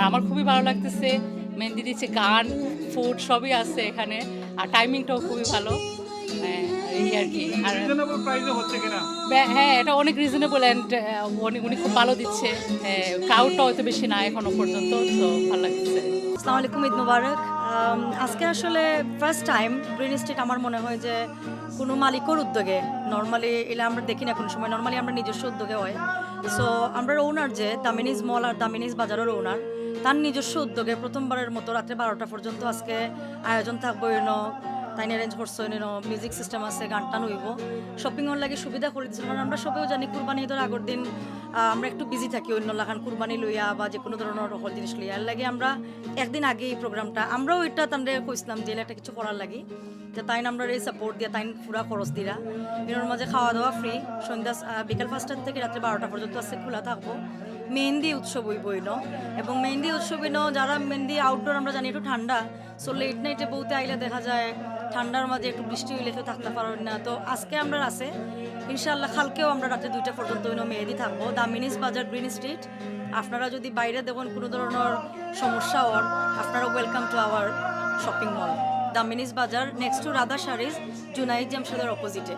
আর আমার খুবই ভালো লাগতেছে। মেহেন্দি দিচ্ছে গান ফুড সবই আছে এখানে। আর টাইমিংটাও খুবই ভালো। হ্যাঁ, এই আর কি। আর হ্যাঁ এটা অনেক রিজনেবল অ্যান্ড উনি উনি খুব ভালো দিচ্ছে। ক্রাউডটা হয়তো বেশি না এখনও পর্যন্ত তো ভালো লাগতেছে। আসসালামু আলাইকুম ঈদ মুবারক। আজকে আসলে ফার্স্ট টাইম গ্রিন স্টেট আমার মনে হয় যে কোনো মালিকর উদ্যোগে। নর্মালি এলে আমরা দেখি না কোনো সময়। নর্মালি আমরা নিজস্ব উদ্যোগে হয়। সো আমরা ওনার যে দামিনিজ মল আর দামিনিজ বাজারের ওনার তার নিজস্ব উদ্যোগে প্রথমবারের মতো রাত্রে বারোটা পর্যন্ত আজকে আয়োজন থাকব এনো তাই অ্যারেঞ্জ করছ এনো মিউজিক সিস্টেম আছে, গান টান হইব। শপিং এর লাগে সুবিধা করে দিচ্ছে কারণ আমরা সবেও জানি কুরবানি ঈদের আগের দিন আমরা একটু বিজি থাকি, অন্য লাখান কুরবানি লইয়া বা যে কোনো ধরনের রকম জিনিস লইয়া। এর লাগে আমরা একদিন আগে এই প্রোগ্রামটা আমরাও এটা তান্ডে কইছিলাম যে একটা কিছু করার লাগে, যে তাই আমরা এই সাপোর্ট দিয়া তাই পুরা খরচ দিরা। এর মাঝে খাওয়া দাওয়া ফ্রি সন্ধ্যা বিকাল পাঁচটার থেকে রাত্রে বারোটা পর্যন্ত আছে খোলা থাকব। মেহেন্দি উৎসব হইব ইনো এবং মেহেন্দি উৎসব ইনো যারা মেহেন্দি আউটডোর আমরা জানি একটু ঠান্ডা সো লেট নাইটে বউতে আইলে দেখা যায় ঠান্ডার মাঝে একটু বৃষ্টি হইলে তো থাকতে পারেন না। তো আজকে আমরা আছে ইনশাল্লাহ কালকেও আমরা রাতে দুইটা পর্যন্ত ইনো মেহেদি থাকব। দা মিনিস বাজার, গ্রিন স্ট্রিট। আপনারা যদি বাইরে দেখুন কোনো ধরনের সমস্যা হওয়ার, আপনারা welcome to our shopping mall the Mini's বাজার নেক্সট টু রাধা শাড়িজ জুনাইদ জামশেদের অপোজিটে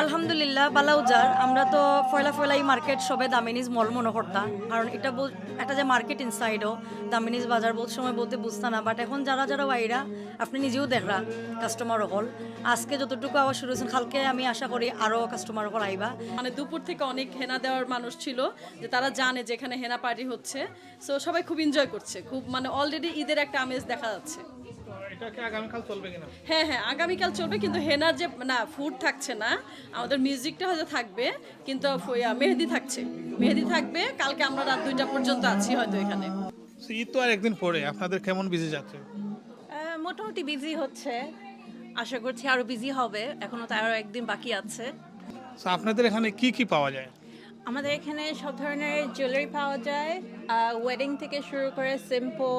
আলহামদুলিল্লাহ বালাউজার আমরা তো ফয়লা ফয়লাই মার্কেট সবে দামিনিজ মল মনে করতাম কারণ এটা একটা যে মার্কেট ইনসাইডও দামিনিজ বাজার বহুত সময় বলতে বুঝতাম না। বাট এখন যারা যারা বাইরা আপনি নিজেও দেখরা কাস্টমার হল। আজকে যতটুকু আওয়াজ শুরু হয়েছেন কালকে আমি আশা করি আরও কাস্টমার হল আইবা। মানে দুপুর থেকে অনেক হেনা দেওয়ার মানুষ ছিল যে তারা জানে যে এখানে হেনা পার্টি হচ্ছে। সো সবাই খুব এনজয় করছে। খুব মানে অলরেডি ঈদের একটা আমেজ দেখা যাচ্ছে। হ্যাঁ হ্যাঁ আগামীকাল চলবে কিন্তু হেনার যে না ফুড থাকছে না আমাদের মিউজিকটা হয়তো থাকবে কিন্তু মেহেদি থাকছে। মেহেদি থাকবে কালকে আমরা রাত দুইটা পর্যন্ত আছি হয়তো এখানে। ঈদ তো আর একদিন পরে আপনাদের কেমন বিজি যাচ্ছে? মোটামুটি বিজি হচ্ছে। আশা করছি আরও বিজি হবে এখনও তো আরও একদিন বাকি আছে। আপনাদের এখানে কি কি পাওয়া যায়? আমাদের এখানে সব ধরনের জুয়েলারি পাওয়া যায়। ওয়েডিং থেকে শুরু করে সিম্পল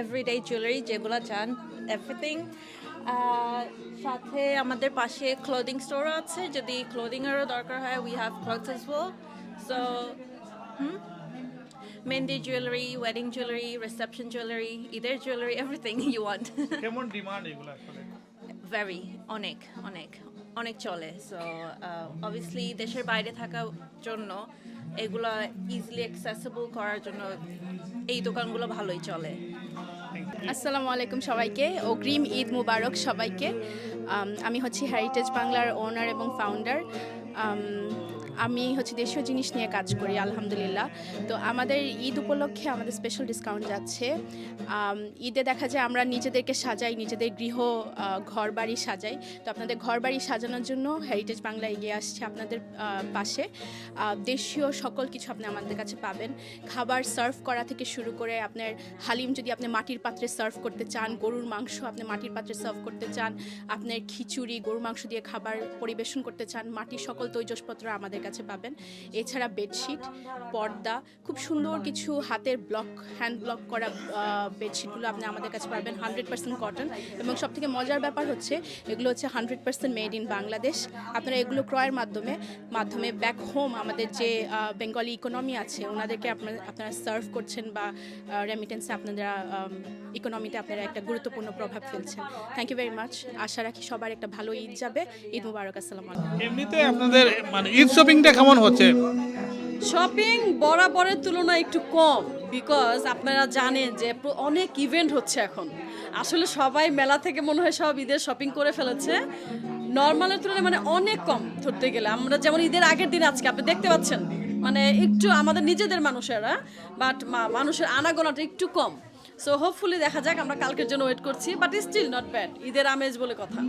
এভরিডে জুয়েলারি যেগুলো চান এভরিথিং সাথে আমাদের পাশে ক্লোদিং স্টোরও আছে। যদি ক্লোদিংয়েরও দরকার হয় we have clothes as well so mehndi jewellery wedding jewellery reception jewellery ঈদের জুয়েলারি এভরিথিং ইউ ওয়ান্ট কেমন ডিমান্ড এগুলো আসলে? ভেরি অনেক অনেক অনেক চলে। সো অবভিয়াসলি দেশের বাইরে থাকার জন্য এগুলো ইজিলি অ্যাক্সেসেবল করার জন্য এই দোকানগুলো ভালোই চলে। আসসালামু আলাইকুম সবাইকে। অগ্রিম ঈদ মুবারক সবাইকে। আমি হচ্ছি হেরিটেজ বাংলার ওনার এবং ফাউন্ডার আমি হচ্ছে দেশীয় জিনিস নিয়ে কাজ করি, আলহামদুলিল্লাহ। তো আমাদের ঈদ উপলক্ষে আমাদের স্পেশাল ডিসকাউন্ট যাচ্ছে। ঈদে দেখা যায় আমরা নিজেদেরকে সাজাই, নিজেদের গৃহ ঘর বাড়ি সাজাই। তো আপনাদের ঘর বাড়ি সাজানোর জন্য হেরিটেজ বাংলা এগিয়ে আসছে আপনাদের পাশে। দেশীয় সকল কিছু আপনি আমাদের কাছে পাবেন। খাবার সার্ভ করা থেকে শুরু করে আপনার হালিম যদি আপনি মাটির পাত্রে সার্ভ করতে চান, গরুর মাংস আপনি মাটির পাত্রে সার্ভ করতে চান, আপনার খিচুড়ি, গরুর মাংস দিয়ে খাবার পরিবেশন করতে চান, মাটির সকল তৈজসপত্র আমাদের কাছে পাবেন। এছাড়া বেডশিট, পর্দা, খুব সুন্দর কিছু হাতের ব্লক হ্যান্ড ব্লক করা বেডশিটগুলো আপনি আমাদের কাছে পাবেন হান্ড্রেড পার্সেন্ট কটন এবং সবথেকে মজার ব্যাপার হচ্ছে, এগুলো হচ্ছে hundred percent made in Bangladesh. আপনারা এগুলো ক্রয়ের মাধ্যমে মাধ্যমে ব্যাক হোম আমাদের যে বেঙ্গলি ইকোনমি আছে, ওনাদেরকে আপনারা আপনারা সার্ভ করছেন বা রেমিটেন্সে আপনারা ইকোনমিতে আপনারা একটা গুরুত্বপূর্ণ প্রভাব ফেলছেন। থ্যাংক ইউ ভেরি মাচ আশা রাখি সবার একটা ভালো ঈদ যাবে। ঈদ মুবারক, আসসালামু এমনিতে আপনাদের মানে ঈদ শপিংটা কেমন হচ্ছে? শপিং বরাবরের তুলনায় একটু কম বিকজ আপনারা জানেন যে অনেক ইভেন্ট হচ্ছে এখন। আসলে সবাই মেলা থেকে মনে হয় সব ঈদের শপিং করে ফেলেছে। নর্মালের তুলনায় মানে অনেক কম ধরতে গেলে। আমরা যেমন ঈদের আগের দিন আজকে, আপনি দেখতে পাচ্ছেন মানে একটু আমাদের নিজেদের মানুষেরা বাট মানুষের আনাগোনাটা একটু কম। সো হোপফুলি দেখা যাক, আমরা কালকের জন্য ওয়েট করছি বাট স্টিল নট ব্যাড ঈদের আমেজ বলে কথা।